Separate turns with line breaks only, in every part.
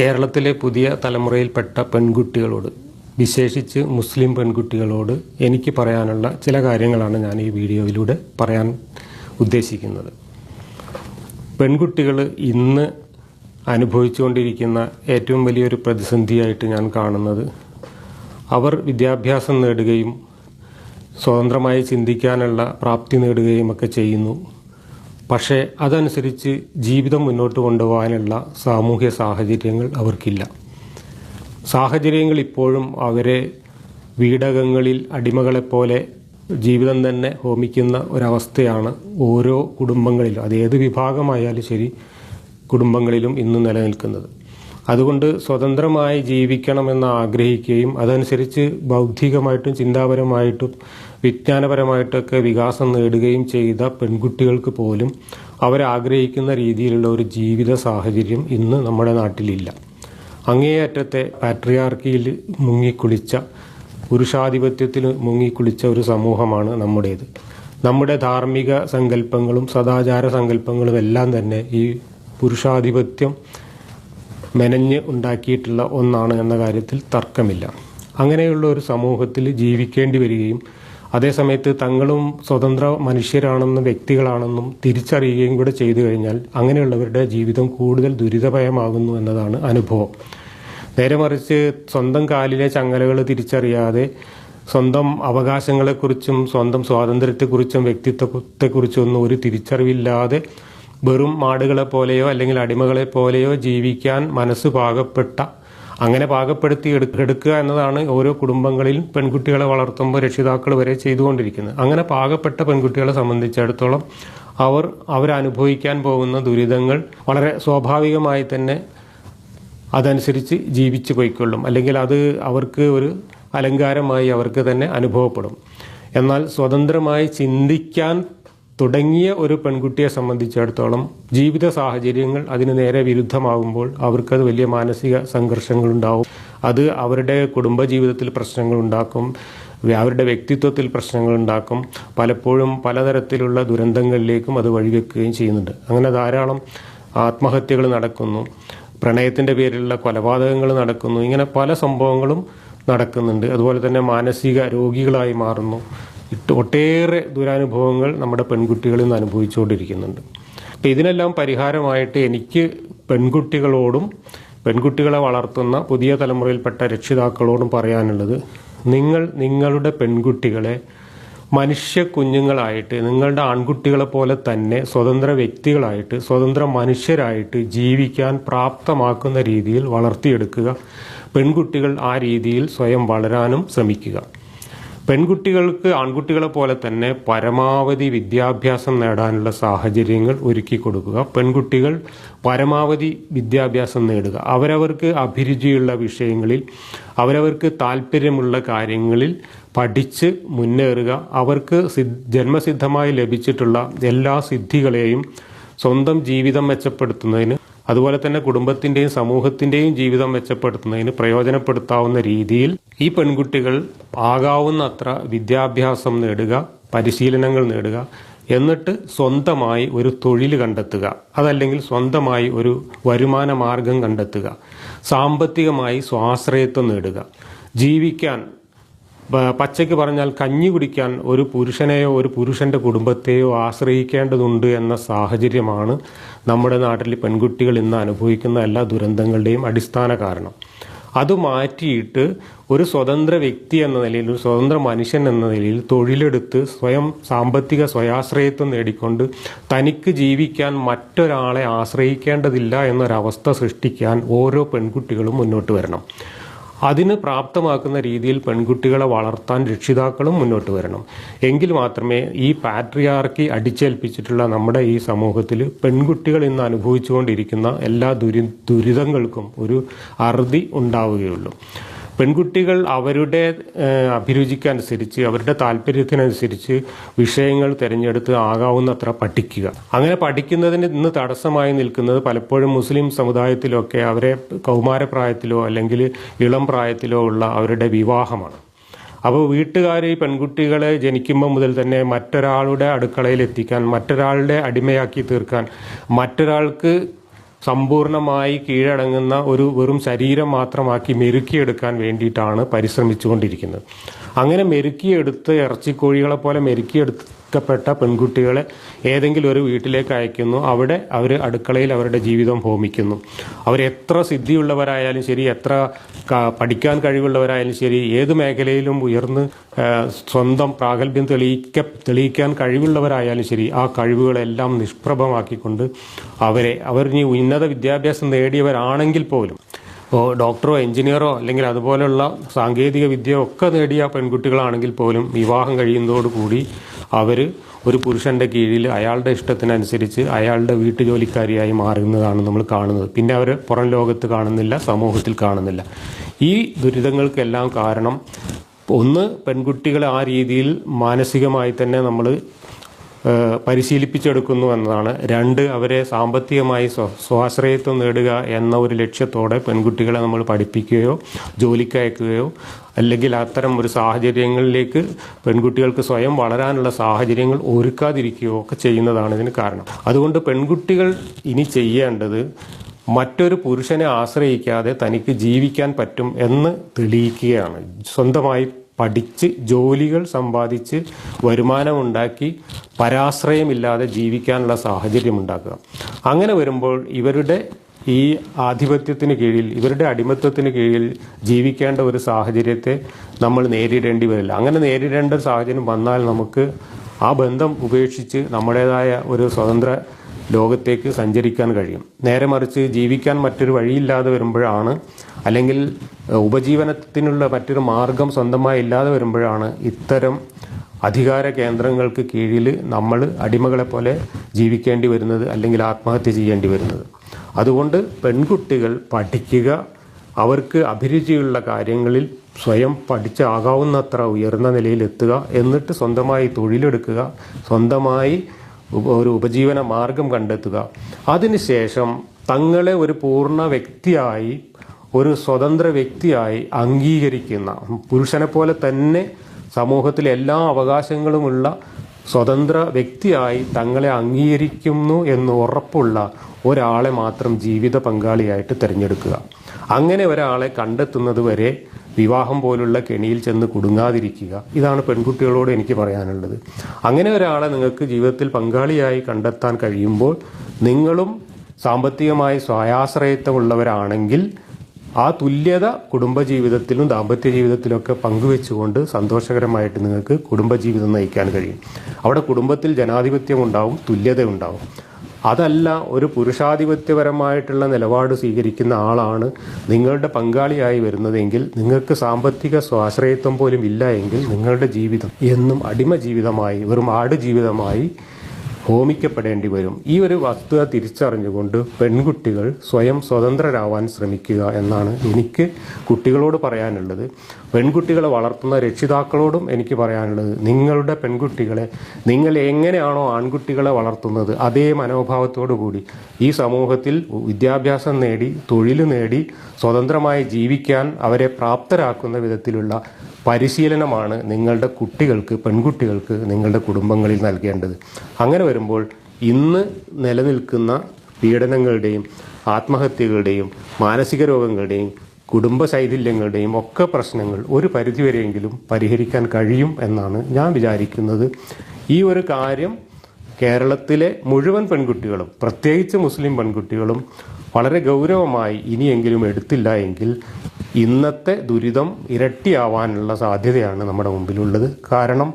കേരളത്തിലെ പുതിയ തലമുറയിൽപ്പെട്ട പെൺകുട്ടികളോട് വിശേഷിച്ച് മുസ്ലിം പെൺകുട്ടികളോട് എനിക്ക് പറയാനുള്ള ചില കാര്യങ്ങളാണ് ഞാൻ ഈ വീഡിയോയിലൂടെ പറയാൻ ഉദ്ദേശിക്കുന്നത്. പെൺകുട്ടികൾ ഇന്ന് അനുഭവിച്ചുകൊണ്ടിരിക്കുന്ന ഏറ്റവും വലിയൊരു പ്രതിസന്ധിയായിട്ട് ഞാൻ കാണുന്നത് അവർ വിദ്യാഭ്യാസം നേടുകയും സ്വതന്ത്രമായി ചിന്തിക്കാനുള്ള പ്രാപ്തി നേടുകയും ഒക്കെ ചെയ്യുന്നു. പക്ഷേ അതനുസരിച്ച് ജീവിതം മുന്നോട്ട് കൊണ്ടുപോകാനുള്ള സാമൂഹ്യ സാഹചര്യങ്ങൾ അവർക്കില്ല. സാഹചര്യങ്ങൾ ഇപ്പോഴും അവരെ വീടകങ്ങളിൽ അടിമകളെപ്പോലെ ജീവിതം തന്നെ ഹോമിക്കുന്ന ഒരവസ്ഥയാണ് ഓരോ കുടുംബങ്ങളിലും. അത് ഏത് വിഭാഗമായാലും ശരി കുടുംബങ്ങളിലും ഇന്ന് നിലനിൽക്കുന്നത്. അതുകൊണ്ട് സ്വതന്ത്രമായി ജീവിക്കണമെന്ന് ആഗ്രഹിക്കുകയും അതനുസരിച്ച് ബൗദ്ധികമായിട്ടും ചിന്താപരമായിട്ടും വിജ്ഞാനപരമായിട്ടൊക്കെ വികാസം നേടുകയും ചെയ്ത പെൺകുട്ടികൾക്ക് പോലും അവരാഗ്രഹിക്കുന്ന രീതിയിലുള്ള ഒരു ജീവിത സാഹചര്യം ഇന്ന് നമ്മുടെ നാട്ടിലില്ല. അങ്ങേയറ്റത്തെ പാട്രിയാർക്കിയിൽ മുങ്ങിക്കുളിച്ച പുരുഷാധിപത്യത്തിൽ മുങ്ങിക്കുളിച്ച ഒരു സമൂഹമാണ് നമ്മുടേത്. നമ്മുടെ ധാർമ്മിക സങ്കല്പങ്ങളും സദാചാര സങ്കല്പങ്ങളും എല്ലാം തന്നെ ഈ പുരുഷാധിപത്യം മെനഞ്ഞ് ഉണ്ടാക്കിയിട്ടുള്ള ഒന്നാണ് എന്ന കാര്യത്തിൽ തർക്കമില്ല. അങ്ങനെയുള്ള ഒരു സമൂഹത്തിൽ ജീവിക്കേണ്ടി വരികയും അതേസമയത്ത് തങ്ങളും സ്വതന്ത്ര മനുഷ്യരാണെന്നും വ്യക്തികളാണെന്നും തിരിച്ചറിയുകയും കൂടെ ചെയ്തു കഴിഞ്ഞാൽ അങ്ങനെയുള്ളവരുടെ ജീവിതം കൂടുതൽ ദുരിതഭയമാകുന്നു എന്നതാണ് അനുഭവം. നേരെ മറിച്ച് സ്വന്തം കാലിലെ ചങ്ങലകൾ തിരിച്ചറിയാതെ സ്വന്തം അവകാശങ്ങളെക്കുറിച്ചും സ്വന്തം സ്വാതന്ത്ര്യത്തെക്കുറിച്ചും വ്യക്തിത്വത്തെക്കുറിച്ചും ഒന്നും ഒരു തിരിച്ചറിവില്ലാതെ വെറും മാടുകളെ പോലെയോ അല്ലെങ്കിൽ അടിമകളെ പോലെയോ ജീവിക്കാൻ മനസ്സ് പാകപ്പെട്ട അങ്ങനെ പാകപ്പെടുത്തി എടുക്കുക എന്നതാണ് ഓരോ കുടുംബങ്ങളിലും പെൺകുട്ടികളെ വളർത്തുമ്പോൾ രക്ഷിതാക്കൾ വരെ ചെയ്തുകൊണ്ടിരിക്കുന്നത്. അങ്ങനെ പാകപ്പെട്ട പെൺകുട്ടികളെ സംബന്ധിച്ചിടത്തോളം അവർ അവരനുഭവിക്കാൻ പോകുന്ന ദുരിതങ്ങൾ വളരെ സ്വാഭാവികമായി തന്നെ അതനുസരിച്ച് ജീവിച്ചു പോയിക്കൊള്ളും. അല്ലെങ്കിൽ അത് അവർക്ക് ഒരു അലങ്കാരമായി അവർക്ക് തന്നെ അനുഭവപ്പെടും. എന്നാൽ സ്വതന്ത്രമായി ചിന്തിക്കാൻ തുടങ്ങിയ ഒരു പെൺകുട്ടിയെ സംബന്ധിച്ചിടത്തോളം ജീവിത സാഹചര്യങ്ങൾ അതിന് നേരെ വിരുദ്ധമാകുമ്പോൾ അവർക്കത് വലിയ മാനസിക സംഘർഷങ്ങളുണ്ടാവും. അത് അവരുടെ കുടുംബജീവിതത്തിൽ പ്രശ്നങ്ങളുണ്ടാക്കും. അവരുടെ വ്യക്തിത്വത്തിൽ പ്രശ്നങ്ങളുണ്ടാക്കും. പലപ്പോഴും പലതരത്തിലുള്ള ദുരന്തങ്ങളിലേക്കും അത് വഴിവെക്കുകയും ചെയ്യുന്നുണ്ട്. അങ്ങനെ ധാരാളം ആത്മഹത്യകൾ നടക്കുന്നു. പ്രണയത്തിന്റെ പേരിലുള്ള കൊലപാതകങ്ങൾ നടക്കുന്നു. ഇങ്ങനെ പല സംഭവങ്ങളും നടക്കുന്നുണ്ട്. അതുപോലെ തന്നെ മാനസിക രോഗികളായി മാറുന്നു. ഇട്ട് ഒട്ടേറെ ദുരനുഭവങ്ങൾ നമ്മുടെ പെൺകുട്ടികളിൽ നിന്ന് അനുഭവിച്ചുകൊണ്ടിരിക്കുന്നുണ്ട്. അപ്പം ഇതിനെല്ലാം പരിഹാരമായിട്ട് എനിക്ക് പെൺകുട്ടികളോടും പെൺകുട്ടികളെ വളർത്തുന്ന പുതിയ തലമുറയിൽപ്പെട്ട രക്ഷിതാക്കളോടും പറയാനുള്ളത് നിങ്ങൾ നിങ്ങളുടെ പെൺകുട്ടികളെ മനുഷ്യ കുഞ്ഞുങ്ങളായിട്ട് നിങ്ങളുടെ ആൺകുട്ടികളെ പോലെ തന്നെ സ്വതന്ത്ര വ്യക്തികളായിട്ട് സ്വതന്ത്ര മനുഷ്യരായിട്ട് ജീവിക്കാൻ പ്രാപ്തമാക്കുന്ന രീതിയിൽ വളർത്തിയെടുക്കുക. പെൺകുട്ടികൾ ആ രീതിയിൽ സ്വയം വളരാനും ശ്രമിക്കുക. പെൺകുട്ടികൾക്ക് ആൺകുട്ടികളെ പോലെ തന്നെ പരമാവധി വിദ്യാഭ്യാസം നേടാനുള്ള സാഹചര്യങ്ങൾ ഒരുക്കി കൊടുക്കുക. പെൺകുട്ടികൾ പരമാവധി വിദ്യാഭ്യാസം നേടുക. അവരവർക്ക് അഭിരുചിയുള്ള വിഷയങ്ങളിൽ അവരവർക്ക് താല്പര്യമുള്ള കാര്യങ്ങളിൽ പഠിച്ച് മുന്നേറുക. അവർക്ക് ജന്മസിദ്ധമായി ലഭിച്ചിട്ടുള്ള എല്ലാ സിദ്ധികളെയും സ്വന്തം ജീവിതം മെച്ചപ്പെടുത്തുന്നതിന് അതുപോലെ തന്നെ കുടുംബത്തിന്റെയും സമൂഹത്തിന്റെയും ജീവിതം മെച്ചപ്പെടുത്തുന്നതിന് പ്രയോജനപ്പെടുത്താവുന്ന രീതിയിൽ ഈ പെൺകുട്ടികൾ ആകാവുന്ന അത്ര വിദ്യാഭ്യാസം നേടുക പരിശീലനങ്ങൾ നേടുക എന്നിട്ട് സ്വന്തമായി ഒരു തൊഴിൽ കണ്ടെത്തുക അതല്ലെങ്കിൽ സ്വന്തമായി ഒരു വരുമാന മാർഗം കണ്ടെത്തുക സാമ്പത്തികമായി സ്വാശ്രയത്വം നേടുക ജീവിക്കാൻ പച്ചയ്ക്ക് പറഞ്ഞാൽ കഞ്ഞി കുടിക്കാൻ ഒരു പുരുഷനെയോ ഒരു പുരുഷന്റെ കുടുംബത്തെയോ ആശ്രയിക്കേണ്ടതുണ്ട് എന്ന സാഹചര്യമാണ് നമ്മുടെ നാട്ടിൽ പെൺകുട്ടികൾ ഇന്ന് അനുഭവിക്കുന്ന എല്ലാ ദുരന്തങ്ങളുടെയും അടിസ്ഥാന കാരണം. അത് മാറ്റിയിട്ട് ഒരു സ്വതന്ത്ര വ്യക്തി എന്ന നിലയിൽ ഒരു സ്വതന്ത്ര മനുഷ്യൻ എന്ന നിലയിൽ തൊഴിലെടുത്ത് സ്വയം സാമ്പത്തിക സ്വയാശ്രയത്വം നേടിക്കൊണ്ട് തനിക്ക് ജീവിക്കാൻ മറ്റൊരാളെ ആശ്രയിക്കേണ്ടതില്ല എന്നൊരവസ്ഥ സൃഷ്ടിക്കാൻ ഓരോ പെൺകുട്ടികളും മുന്നോട്ട് വരണം. അതിന് പ്രാപ്തമാക്കുന്ന രീതിയിൽ പെൺകുട്ടികളെ വളർത്താൻ രക്ഷിതാക്കളും മുന്നോട്ട് വരണം. എങ്കിൽ മാത്രമേ ഈ പാട്രിയാർക്കി അടിച്ചേൽപ്പിച്ചിട്ടുള്ള നമ്മുടെ ഈ സമൂഹത്തിൽ പെൺകുട്ടികൾ ഇന്ന് അനുഭവിച്ചുകൊണ്ടിരിക്കുന്ന എല്ലാ ദുരി ദുരിതങ്ങൾക്കും ഒരു അറുതി ഉണ്ടാവുകയുള്ളൂ. പെൺകുട്ടികൾ അവരുടെ അഭിരുചിക്കനുസരിച്ച് അവരുടെ താല്പര്യത്തിനനുസരിച്ച് വിഷയങ്ങൾ തിരഞ്ഞെടുത്ത് ആകാവുന്നത്ര പഠിക്കുക. അങ്ങനെ പഠിക്കുന്നതിന് ഇന്ന് തടസ്സമായി നിൽക്കുന്നത് പലപ്പോഴും മുസ്ലിം സമുദായത്തിലൊക്കെ അവരെ കൗമാരപ്രായത്തിലോ അല്ലെങ്കിൽ ഇളം പ്രായത്തിലോ ഉള്ള അവരുടെ വിവാഹമാണ്. അപ്പോൾ വീട്ടുകാർ ഈ പെൺകുട്ടികളെ ജനിക്കുമ്പോൾ മുതൽ തന്നെ മറ്റൊരാളുടെ അടുക്കളയിൽ എത്തിക്കാൻ മറ്റൊരാളുടെ അടിമയാക്കി തീർക്കാൻ മറ്റൊരാൾക്ക് സമ്പൂർണമായി കീഴടങ്ങുന്ന ഒരു വെറും ശരീരം മാത്രമാക്കി മെരുക്കിയെടുക്കാൻ വേണ്ടിയിട്ടാണ് പരിശ്രമിച്ചുകൊണ്ടിരിക്കുന്നത്. അങ്ങനെ മെരുക്കിയെടുത്ത് ഇറച്ചിക്കോഴികളെ പോലെ മെരുക്കിയെടുക്കപ്പെട്ട പെൺകുട്ടികളെ ഏതെങ്കിലും ഒരു വീട്ടിലേക്ക് അയക്കുന്നു. അവിടെ അവർ അടുക്കളയിൽ അവരുടെ ജീവിതം ഹോമിക്കുന്നു. അവരെത്ര സിദ്ധിയുള്ളവരായാലും ശരി എത്ര പഠിക്കാൻ കഴിവുള്ളവരായാലും ശരി ഏത് മേഖലയിലും ഉയർന്ന് സ്വന്തം പ്രാഗൽഭ്യം തെളിയിക്ക തെളിയിക്കാൻ കഴിവുള്ളവരായാലും ശരി ആ കഴിവുകളെല്ലാം നിഷ്പ്രഭമാക്കിക്കൊണ്ട് അവരെ അവർ ഇനി ഉന്നത വിദ്യാഭ്യാസം നേടിയവരാണെങ്കിൽ പോലും ഇപ്പോൾ ഡോക്ടറോ എഞ്ചിനീയറോ അല്ലെങ്കിൽ അതുപോലെയുള്ള സാങ്കേതിക വിദ്യ ഒക്കെ നേടിയ പെൺകുട്ടികളാണെങ്കിൽ പോലും വിവാഹം കഴിയുന്നതോടുകൂടി അവർ ഒരു പുരുഷന്റെ കീഴിൽ അയാളുടെ ഇഷ്ടത്തിനനുസരിച്ച് അയാളുടെ വീട്ടുജോലിക്കാരിയായി മാറുന്നതാണ് നമ്മൾ കാണുന്നത്. പിന്നെ അവർ പുറം ലോകത്ത് കാണുന്നില്ല സമൂഹത്തിൽ കാണുന്നില്ല. ഈ ദുരിതങ്ങൾക്കെല്ലാം കാരണം ഒന്ന് പെൺകുട്ടികളെ ആ രീതിയിൽ മാനസികമായി തന്നെ നമ്മൾ പരിശീലിപ്പിച്ചെടുക്കുന്നു എന്നതാണ്. രണ്ട് അവരെ സാമ്പത്തികമായി സ്വ സ്വാശ്രയത്വം നേടുക എന്ന ഒരു ലക്ഷ്യത്തോടെ പെൺകുട്ടികളെ നമ്മൾ പഠിപ്പിക്കുകയോ ജോലിക്ക് അയക്കുകയോ അല്ലെങ്കിൽ അത്തരം ഒരു സാഹചര്യങ്ങളിലേക്ക് പെൺകുട്ടികൾക്ക് സ്വയം വളരാനുള്ള സാഹചര്യങ്ങൾ ഒരുക്കാതിരിക്കുകയോ ഒക്കെ ചെയ്യുന്നതാണ് ഇതിന് കാരണം. അതുകൊണ്ട് പെൺകുട്ടികൾ ഇനി ചെയ്യേണ്ടത് മറ്റൊരു പുരുഷനെ ആശ്രയിക്കാതെ തനിക്ക് ജീവിക്കാൻ പറ്റും എന്ന് തെളിയിക്കുകയാണ്. സ്വന്തമായി പഠിച്ച് ജോലികൾ സമ്പാദിച്ച് വരുമാനമുണ്ടാക്കി പരാശ്രയമില്ലാതെ ജീവിക്കാനുള്ള സാഹചര്യം ഉണ്ടാക്കുക. അങ്ങനെ വരുമ്പോൾ ഇവരുടെ ഈ ആധിപത്യത്തിന് കീഴിൽ ഇവരുടെ അടിമത്വത്തിന് കീഴിൽ ജീവിക്കേണ്ട ഒരു സാഹചര്യത്തെ നമ്മൾ നേരിടേണ്ടി വരില്ല. അങ്ങനെ നേരിടേണ്ട സാഹചര്യം വന്നാൽ നമുക്ക് ആ ബന്ധം ഉപേക്ഷിച്ച് നമ്മുടേതായ ഒരു സ്വതന്ത്ര ലോകത്തേക്ക് സഞ്ചരിക്കാൻ കഴിയും. നേരെ മറിച്ച് ജീവിക്കാൻ മറ്റൊരു വഴിയില്ലാതെ വരുമ്പോഴാണ് അല്ലെങ്കിൽ ഉപജീവനത്തിനുള്ള മറ്റൊരു മാർഗം സ്വന്തമായി ഇല്ലാതെ വരുമ്പോഴാണ് ഇത്തരം അധികാര കേന്ദ്രങ്ങൾക്ക് കീഴിൽ നമ്മൾ അടിമകളെ പോലെ ജീവിക്കേണ്ടി വരുന്നത് അല്ലെങ്കിൽ ആത്മഹത്യ ചെയ്യേണ്ടി വരുന്നത്. അതുകൊണ്ട് പെൺകുട്ടികൾ പഠിക്കുക അവർക്ക് അഭിരുചിയുള്ള കാര്യങ്ങളിൽ സ്വയം പഠിച്ചാകാവുന്നത്ര ഉയർന്ന നിലയിൽ എത്തുക എന്നിട്ട് സ്വന്തമായി തൊഴിലെടുക്കുക സ്വന്തമായി ഒരു ഉപജീവന മാർഗം കണ്ടെത്തുക. അതിനുശേഷം തങ്ങളെ ഒരു പൂർണ വ്യക്തിയായി ഒരു സ്വതന്ത്ര വ്യക്തിയായി അംഗീകരിക്കുന്ന പുരുഷനെ പോലെ തന്നെ സമൂഹത്തിലെ എല്ലാ അവകാശങ്ങളുമുള്ള സ്വതന്ത്ര വ്യക്തിയായി തങ്ങളെ അംഗീകരിക്കുന്നു എന്ന് ഉറപ്പുള്ള ഒരാളെ മാത്രം ജീവിത പങ്കാളിയായിട്ട് തിരഞ്ഞെടുക്കുക. അങ്ങനെ ഒരാളെ കണ്ടെത്തുന്നത് വരെ വിവാഹം പോലുള്ള കെണിയിൽ ചെന്ന് കുടുങ്ങാതിരിക്കുക. ഇതാണ് പെൺകുട്ടികളോട് എനിക്ക് പറയാനുള്ളത്. അങ്ങനെ ഒരാളെ നിങ്ങൾക്ക് ജീവിതത്തിൽ പങ്കാളിയായി കണ്ടെത്താൻ കഴിയുമ്പോൾ നിങ്ങളും സാമ്പത്തികമായി സ്വായാശ്രയത്വമുള്ളവരാണെങ്കിൽ ആ തുല്യത കുടുംബജീവിതത്തിലും ദാമ്പത്യ ജീവിതത്തിലൊക്കെ പങ്കുവെച്ചുകൊണ്ട് സന്തോഷകരമായിട്ട് നിങ്ങൾക്ക് കുടുംബജീവിതം നയിക്കാൻ കഴിയും. അവിടെ കുടുംബത്തിൽ ജനാധിപത്യം ഉണ്ടാവും തുല്യത ഉണ്ടാവും അതല്ല ഒരു പുരുഷാധിപത്യപരമായിട്ടുള്ള നിലപാട് സ്വീകരിക്കുന്ന ആളാണ് നിങ്ങളുടെ പങ്കാളിയായി വരുന്നതെങ്കിൽ നിങ്ങൾക്ക് സാമ്പത്തിക സ്വാശ്രയത്വം പോലും ഇല്ല എങ്കിൽ നിങ്ങളുടെ ജീവിതം എന്നും അടിമ ജീവിതമായി വെറും ആട് ജീവിതമായി ഹോമിക്കപ്പെടേണ്ടി വരും. ഈ ഒരു വസ്തുത തിരിച്ചറിഞ്ഞുകൊണ്ട് പെൺകുട്ടികൾ സ്വയം സ്വതന്ത്രരാവാൻ ശ്രമിക്കുക എന്നാണ് എനിക്ക് കുട്ടികളോട് പറയാനുള്ളത്. പെൺകുട്ടികളെ വളർത്തുന്ന രക്ഷിതാക്കളോടും എനിക്ക് പറയാനുള്ളത് നിങ്ങളുടെ പെൺകുട്ടികളെ നിങ്ങൾ എങ്ങനെയാണോ ആൺകുട്ടികളെ വളർത്തുന്നത് അതേ മനോഭാവത്തോടു കൂടി ഈ സമൂഹത്തിൽ വിദ്യാഭ്യാസം നേടി തൊഴിൽ നേടി സ്വതന്ത്രമായി ജീവിക്കാൻ അവരെ പ്രാപ്തരാക്കുന്ന വിധത്തിലുള്ള പരിശീലനമാണ് നിങ്ങളുടെ കുട്ടികൾക്ക് പെൺകുട്ടികൾക്ക് നിങ്ങളുടെ കുടുംബങ്ങളിൽ നൽകേണ്ടത്. അങ്ങനെ വരുമ്പോൾ ഇന്ന് നിലനിൽക്കുന്ന പീഡനങ്ങളുടെയും ആത്മഹത്യകളുടെയും മാനസിക രോഗങ്ങളുടെയും കുടുംബ ശൈഥില്യങ്ങളുടെയും ഒക്കെ പ്രശ്നങ്ങൾ ഒരു പരിധിവരെയെങ്കിലും പരിഹരിക്കാൻ കഴിയും എന്നാണ് ഞാൻ വിചാരിക്കുന്നത്. ഈ ഒരു കാര്യം കേരളത്തിലെ മുഴുവൻ പെൺകുട്ടികളും പ്രത്യേകിച്ച് മുസ്ലിം പെൺകുട്ടികളും വളരെ ഗൗരവമായി ഇനിയെങ്കിലും എടുത്തില്ല എങ്കിൽ ഇന്നത്തെ ദുരിതം ഇരട്ടിയാവാനുള്ള സാധ്യതയാണ് നമ്മുടെ മുമ്പിലുള്ളത്. കാരണം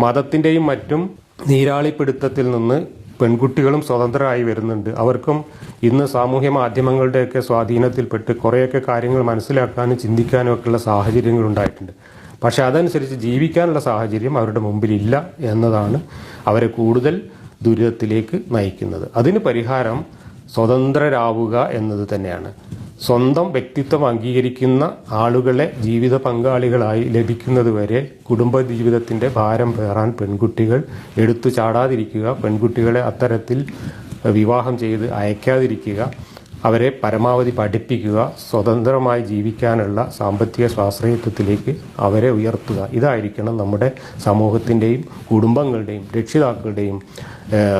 മതത്തിന്റെയും മറ്റും നീരാളിപ്പിടുത്തത്തിൽ നിന്ന് പെൺകുട്ടികളും സ്വതന്ത്രരായി വരുന്നുണ്ട്. അവർക്കും ഇന്ന് സാമൂഹ്യ മാധ്യമങ്ങളുടെയൊക്കെ സ്വാധീനത്തിൽപ്പെട്ട് കുറേയൊക്കെ കാര്യങ്ങൾ മനസ്സിലാക്കാനും ചിന്തിക്കാനും ഒക്കെയുള്ള സാഹചര്യങ്ങൾ ഉണ്ടായിട്ടുണ്ട്. പക്ഷെ അതനുസരിച്ച് ജീവിക്കാനുള്ള സാഹചര്യം അവരുടെ മുമ്പിലില്ല എന്നതാണ് അവരെ കൂടുതൽ ദുരിതത്തിലേക്ക് നയിക്കുന്നത്. അതിന് പരിഹാരം സ്വതന്ത്രരാവുക എന്നത് തന്നെയാണ്. സ്വന്തം വ്യക്തിത്വം അംഗീകരിക്കുന്ന ആളുകളെ ജീവിത പങ്കാളികളായി ലഭിക്കുന്നതുവരെ കുടുംബ ജീവിതത്തിന്റെ ഭാരം പേറാൻ പെൺകുട്ടികൾ എടുത്തു ചാടാതിരിക്കുക പെൺകുട്ടികളെ അത്തരത്തിൽ വിവാഹം ചെയ്ത് അയക്കാതിരിക്കുക അവരെ പരമാവധി പഠിപ്പിക്കുക സ്വതന്ത്രമായി ജീവിക്കാനുള്ള സാമ്പത്തിക സ്വാശ്രയത്വത്തിലേക്ക് അവരെ ഉയർത്തുക. ഇതായിരിക്കണം നമ്മുടെ സമൂഹത്തിന്റെയും കുടുംബങ്ങളുടെയും രക്ഷിതാക്കളുടെയും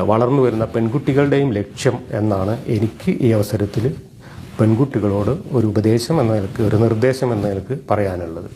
വളർന്നു വരുന്ന പെൺകുട്ടികളുടെയും ലക്ഷ്യം എന്നാണ് എനിക്ക് ഈ അവസരത്തിൽ പെൺകുട്ടികളോട് ഒരു ഉപദേശം എന്ന നിലയ്ക്ക് ഒരു നിർദ്ദേശം എന്ന നിലയ്ക്ക് പറയാനുള്ളത്.